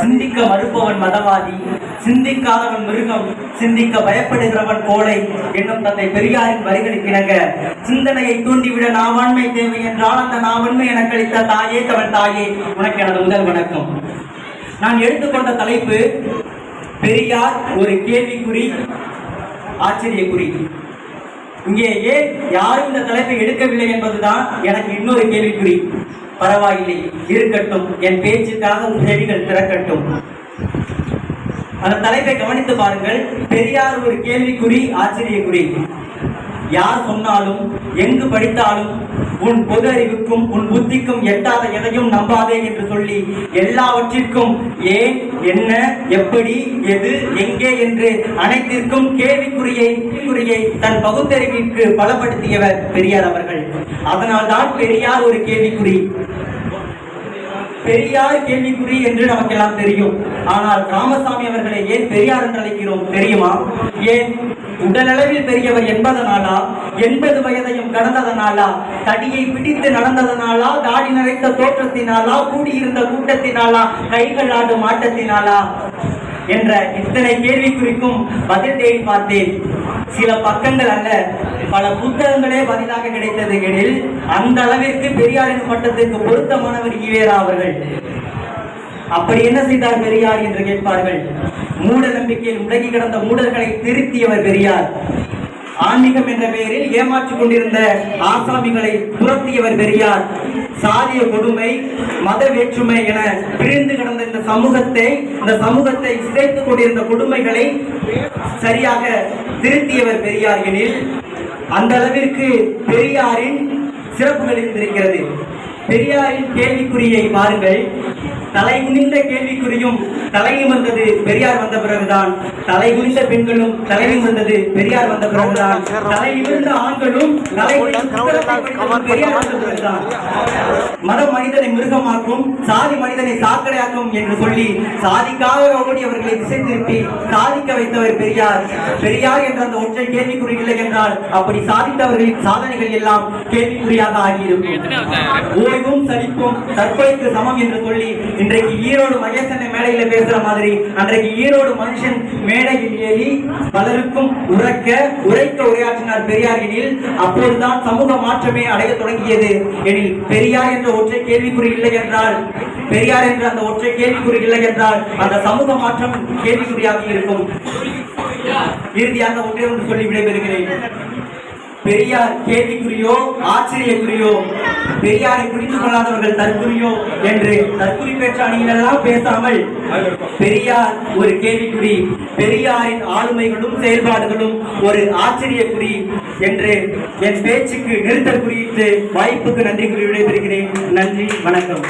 சிந்திக்க மறுப்பவன் மதவாதி சிந்திக்காதவன் மிருகம் சிந்திக்க பயப்படுகிறவன் கோழை என்னும் தந்தை பெரியாரின் வரிகளுக்கிணங்க சிந்தனையை தூண்டிவிட நாவாண்மை தேவை என்றால் அந்த நாவன்மை எனக்கு அளித்த தாயே தவன் தாயே உனக்கு எனது முதல் வணக்கம். நான் எடுத்துக்கொண்ட தலைப்பு பெரியார் ஒரு கேள்விக்குறி ஆச்சரியக்குறி. இங்கே ஏன் யாரும் இந்த தலைப்பை எடுக்கவில்லை என்பதுதான் எனக்கு இன்னொரு கேள்விக்குறி. பரவாயில்லை இருக்கட்டும். என் பேச்சுக்காக உன் செவிகள் திறக்கட்டும். அந்த தலைப்பை கவனித்து பாருங்கள். பெரியார் ஒரு கேள்விக்குறி ஆச்சரியக்குறி. யார் சொன்னாலும் எங்கு படித்தாலும் உன் பொது அறிவுக்கும் உன் புத்திக்கும் எட்டாத எதையும் நம்பாதே என்று சொல்லி எல்லாவற்றிற்கும் ஏன் என்ன எப்படி எது எங்கே என்று அனைத்திற்கும் கேள்விக்குறியை கேள்விக்குறியை தன் பகுத்தறிவிற்கு பலப்படுத்தியவர் பெரியார் அவர்கள். அதனால்தான் பெரியார் ஒரு கேள்விக்குறி. பெரியார் கேள்விக்குறி என்று நமக்கெல்லாம் தெரியும். ஆனால் ராமசாமி அவர்களை ஏன் பெரியார் என்று அழைக்கிறோம் தெரியுமா? ஏன்? உடலளவில் பெரியவர் என்பதனாலா எண்பது வயதையும் கடந்ததனாலா தடியை பிடித்து நடந்ததனாலா தாடி நிறைந்த தோற்றத்தினாலா கூடியிருந்த கூட்டத்தினாலா கைகள் ஆடும் ஆட்டத்தினாலா என்ற இத்தனை கேள்விக்குறிக்கும் பதில் தேடி பார்த்தேன். சில பக்கங்கள் அல்ல பல புத்தகங்களே பதிலாக கிடைத்தது எனில் அந்த அளவிற்கு பெரியாரின் மட்டத்திற்கு பொருத்தமானவர் ஈவேரா அவர்கள். அப்படி என்ன செய்தார் பெரியார் என்று கேட்பார்கள்? மூட நம்பிக்கையில் முடங்கி கிடந்த மூடர்களை திருத்தியவர் பெரியார். ஆன்மீகம் என்ற பெயரில் ஏமாற்றிக் கொண்டிருந்த ஆசாமிகளை துரத்தியவர் பெரியார். சாதிய கொடுமை மத வேற்றுமை என பிரிந்து கிடந்த இந்த சமூகத்தை இந்த சமூகத்தை சிதைத்துக் கொண்டிருந்த கொடுமைகளை சரியாக திருத்தியவர் பெரியார் எனில் அந்த அளவிற்கு பெரியாரின் சிறப்புகள் இருந்திருக்கிறது. பெரியாரின் கேள்விக்குறியை பாருங்கள். தலை குனிந்த கேள்விக்குறியும் தலை நிமிர்ந்தது பெரியார் வந்த பிறகுதான். தலை குனிந்த பெண்களும் தலை நிமிர்ந்தது பெரியார் வந்த பிறகுதான். தலை நிமிர்ந்த ஆண்களும் தலை பெரியார் வந்த பிறகுதான். மதம் மனிதனை மிருகமாக்கும் சாதி மனிதனை சாக்கடையாக்கும் என்று சொல்லி சாதிக்காக ஓடியவர்களை திசை திருப்பி சாதிக்க வைத்தவர் பெரியார். பெரியார் என்ற அந்த ஒற்றை கேள்விக்குறி இல்லை என்றால் அப்படி சாதித்தவர்களின் சாதனைகள் எல்லாம் கேள்விக்குறியாக ஆகியிருக்கும். ஓய்வும் சலிப்பும் தற்கொலைக்கு சமம் என்று சொல்லி இன்றைக்கு ஈரோடு மகேசனை மேடையில பேசுற மாதிரி அன்றைக்கு ஈரோடு மனுஷன் மேடையில் ஏறி பலருக்கும் உறக்க உரைக்க உரையாற்றினார் பெரியார் எனில் அப்போதுதான் சமூக மாற்றமே அடைய தொடங்கியது. எனில் பெரியார் என்ற ஒற்றை கேள்விக்குறி இல்லை என்றால் பெரியார் என்ற அந்த ஒற்றை கேள்விக்குறி இல்லை என்றால் அந்த சமூக மாற்றம் கேள்விக்குறியாக இருக்கும். இறுதியாக ஒன்றே ஒன்று சொல்லி விடைபெறுகிறேன். பெரியார் கேள்விக்குரியோ ஆச்சரியக்குரியோ பெரியாரை புரிந்து கொள்ளாதவர்கள் தற்குறியோ என்று தற்குறி பெற்ற பேசாமல் பெரியார் ஒரு கேள்விக்குறி பெரியாரின் ஆளுமைகளும் செயல்பாடுகளும் ஒரு ஆச்சரியக்குறி என்று என் பேச்சுக்கு நிறுத்த குறியிட்டு வாய்ப்புக்கு நன்றி கூறி விடைபெறுகிறேன். நன்றி வணக்கம்.